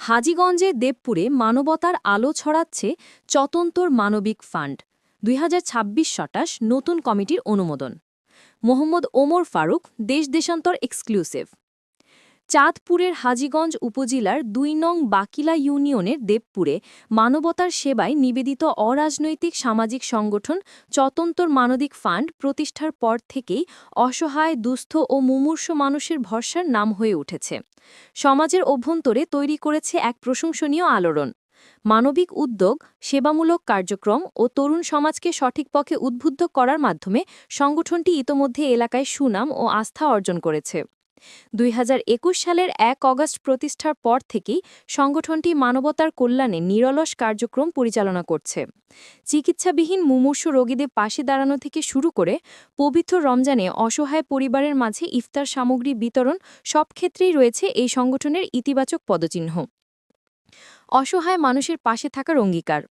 হাজীগঞ্জের দেবপুরে মানবতার আলো ছড়াচ্ছে চতন্তর মানবিক ফান্ড। দুই সাতাশ নতুন কমিটির অনুমোদন। মোহাম্মদ ওমর ফারুক, দেশ দেশান্তর এক্সক্লুসিভ। চাঁদপুরের হাজীগঞ্জ উপজেলার দুই নং বাকিলা ইউনিয়নের দেবপুরে মানবতার সেবায় নিবেদিত অরাজনৈতিক সামাজিক সংগঠন চতন্তর মানবিক ফান্ড প্রতিষ্ঠার পর থেকেই অসহায়, দুস্থ ও মুমূর্ষ মানুষের ভরসার নাম হয়ে উঠেছে। সমাজের অভ্যন্তরে তৈরি করেছে এক প্রশংসনীয় আলোড়ন। মানবিক উদ্যোগ, সেবামূলক কার্যক্রম ও তরুণ সমাজকে সঠিক পথে উদ্বুদ্ধ করার মাধ্যমে সংগঠনটি ইতোমধ্যে এলাকায় সুনাম ও আস্থা অর্জন করেছে। দুই হাজার একুশ সালের এক অগস্ট প্রতিষ্ঠার পর থেকেই সংগঠনটি মানবতার কল্যাণে নিরলস কার্যক্রম পরিচালনা করছে। চিকিৎসাবিহীন মুমূর্ষু রোগীদের পাশে দাঁড়ানো থেকে শুরু করে পবিত্র রমজানে অসহায় পরিবারের মাঝে ইফতার সামগ্রী বিতরণ সব ক্ষেত্রেই রয়েছে এই সংগঠনের ইতিবাচক পদচিহ্ন। অসহায় মানুষের পাশে থাকার অঙ্গীকার।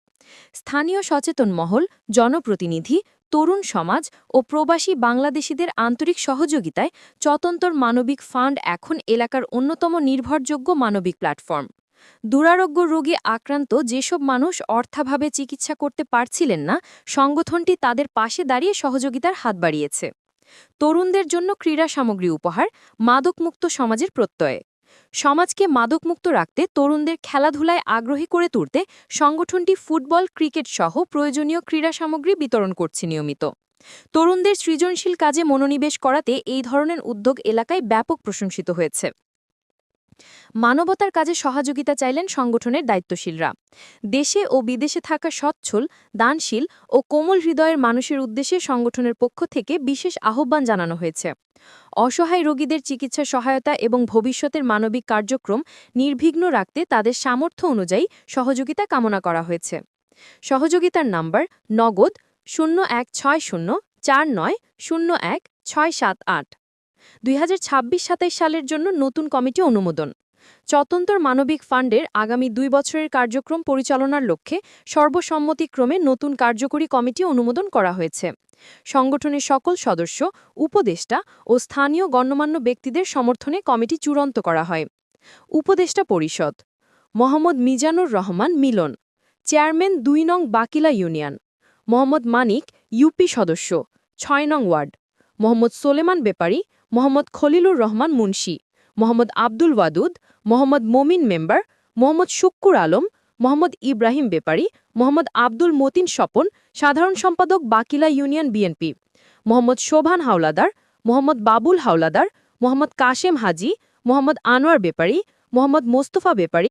স্থানীয় সচেতন মহল, জনপ্রতিনিধি তরুণ সমাজ ও প্রবাসী বাংলাদেশিদের আন্তরিক সহযোগিতায় চতন্তর মানবিক ফান্ড এখন এলাকার অন্যতম নির্ভরযোগ্য মানবিক প্ল্যাটফর্ম। দুরারোগ্য রোগে আক্রান্ত যেসব মানুষ অর্থাভাবে চিকিৎসা করতে পারছিলেন না, সংগঠনটি তাদের পাশে দাঁড়িয়ে সহযোগিতার হাত বাড়িয়েছে। তরুণদের জন্য ক্রীড়া সামগ্রী উপহার, মাদকমুক্ত সমাজের প্রত্যয়ে। সমাজকে মাদকমুক্ত রাখতে তরুণদের খেলাধুলায় আগ্রহী করে তুলতে সংগঠনটি ফুটবল, ক্রিকেট সহ প্রয়োজনীয় ক্রীড়া সামগ্রী বিতরণ করছে নিয়মিত। তরুণদের সৃজনশীল কাজে মনোনিবেশ করাতে এই ধরনের উদ্যোগ এলাকায় ব্যাপক প্রশংসিত হয়েছে। মানবতার কাজে সহযোগিতা চাইলেন সংগঠনের দায়িত্বশীলরা। দেশে ও বিদেশে থাকা সচ্ছল, দানশীল ও কোমল হৃদয়ের মানুষের উদ্দেশ্যে সংগঠনের পক্ষ থেকে বিশেষ আহ্বান জানানো হয়েছে। অসহায় রোগীদের চিকিৎসা সহায়তা এবং ভবিষ্যতের মানবিক কার্যক্রম নির্বিঘ্ন রাখতে তাদের সামর্থ্য অনুযায়ী সহযোগিতা কামনা করা হয়েছে। সহযোগিতার নাম্বার নগদ শূন্য এক ছয় শূন্য চার নয় শূন্য এক ছয় সাত আট। দুই হাজার সালের জন্য নতুন কমিটি অনুমোদন। চতন্তর মানবিক ফান্ডের আগামী দুই বছরের কার্যক্রম পরিচালনার লক্ষ্যে সর্বসম্মতিক্রমে নতুন কার্যকরী কমিটি অনুমোদন করা হয়েছে। সংগঠনের সকল সদস্য, উপদেষ্টা ও স্থানীয় গণ্যমান্য ব্যক্তিদের সমর্থনে কমিটি চূড়ান্ত করা হয়। উপদেষ্টা পরিষদ, মোহাম্মদ মিজানুর রহমান মিলন, চেয়ারম্যান দুই নং বাকিলা ইউনিয়ন, মোহাম্মদ মানিক ইউপি সদস্য, ছয় নং ওয়ার্ড, মোহাম্মদ সোলেমান বেপারি মোহাম্মদ খলিলুর রহমান মুন্সি, মোহাম্মদ আব্দুল ওয়াদুদ, মোহাম্মদ মমিন মেম্বার, মোহাম্মদ শুক্কুর আলম, মোহাম্মদ ইব্রাহিম বেপারি, মোহাম্মদ আব্দুল মতিন স্বপন, সাধারণ সম্পাদক বাকিলা ইউনিয়ন বিএনপি, মোহাম্মদ শোভান হাওলাদার, মোহাম্মদ বাবুল হাওলাদার, মোহাম্মদ কাশেম হাজি, মোহাম্মদ আনোয়ার বেপারি, মোহাম্মদ মোস্তফা বেপারি